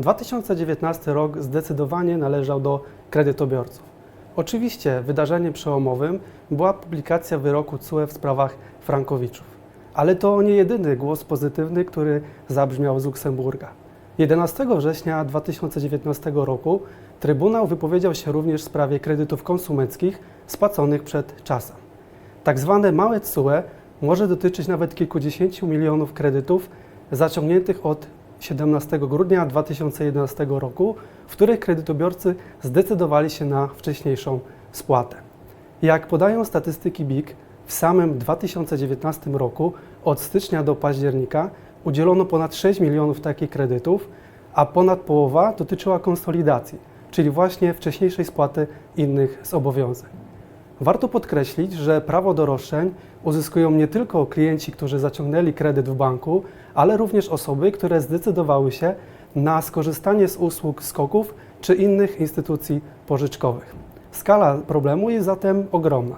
2019 rok zdecydowanie należał do kredytobiorców. Oczywiście wydarzeniem przełomowym była publikacja wyroku CUE w sprawach Frankowiczów. Ale to nie jedyny głos pozytywny, który zabrzmiał z Luksemburga. 11 września 2019 roku Trybunał wypowiedział się również w sprawie kredytów konsumenckich spłaconych przed czasem. Tak zwane małe CUE może dotyczyć nawet kilkudziesięciu milionów kredytów zaciągniętych od 17 grudnia 2011 roku, w których kredytobiorcy zdecydowali się na wcześniejszą spłatę. Jak podają statystyki BIK, w samym 2019 roku od stycznia do października udzielono ponad 6 milionów takich kredytów, a ponad połowa dotyczyła konsolidacji, czyli właśnie wcześniejszej spłaty innych zobowiązań. Warto podkreślić, że prawo do roszczeń uzyskują nie tylko klienci, którzy zaciągnęli kredyt w banku, ale również osoby, które zdecydowały się na skorzystanie z usług skoków czy innych instytucji pożyczkowych. Skala problemu jest zatem ogromna.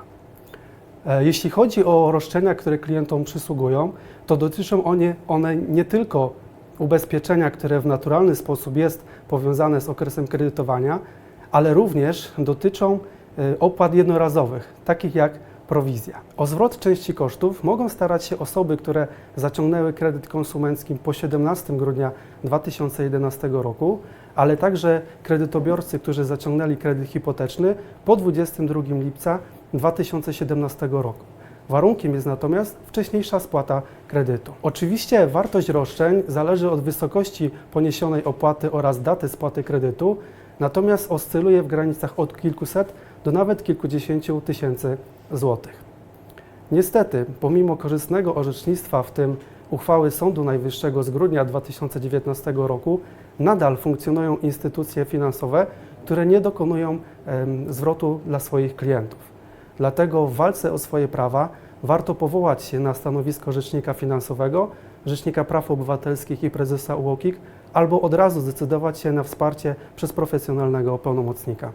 E, Jeśli chodzi o roszczenia, które klientom przysługują, to dotyczą one, one nie tylko ubezpieczenia, które w naturalny sposób jest powiązane z okresem kredytowania, ale również dotyczą opłat jednorazowych, takich jak prowizja. O zwrot części kosztów mogą starać się osoby, które zaciągnęły kredyt konsumencki po 17 grudnia 2011 roku, ale także kredytobiorcy, którzy zaciągnęli kredyt hipoteczny po 22 lipca 2017 roku. Warunkiem jest natomiast wcześniejsza spłata kredytu. Oczywiście wartość roszczeń zależy od wysokości poniesionej opłaty oraz daty spłaty kredytu, natomiast oscyluje w granicach od kilkuset do nawet kilkudziesięciu tysięcy złotych. Niestety, pomimo korzystnego orzecznictwa, w tym uchwały Sądu Najwyższego z grudnia 2019 roku, nadal funkcjonują instytucje finansowe, które nie dokonują zwrotu dla swoich klientów. Dlatego w walce o swoje prawa warto powołać się na stanowisko rzecznika finansowego, rzecznika praw obywatelskich i prezesa UOKiK, albo od razu zdecydować się na wsparcie przez profesjonalnego pełnomocnika.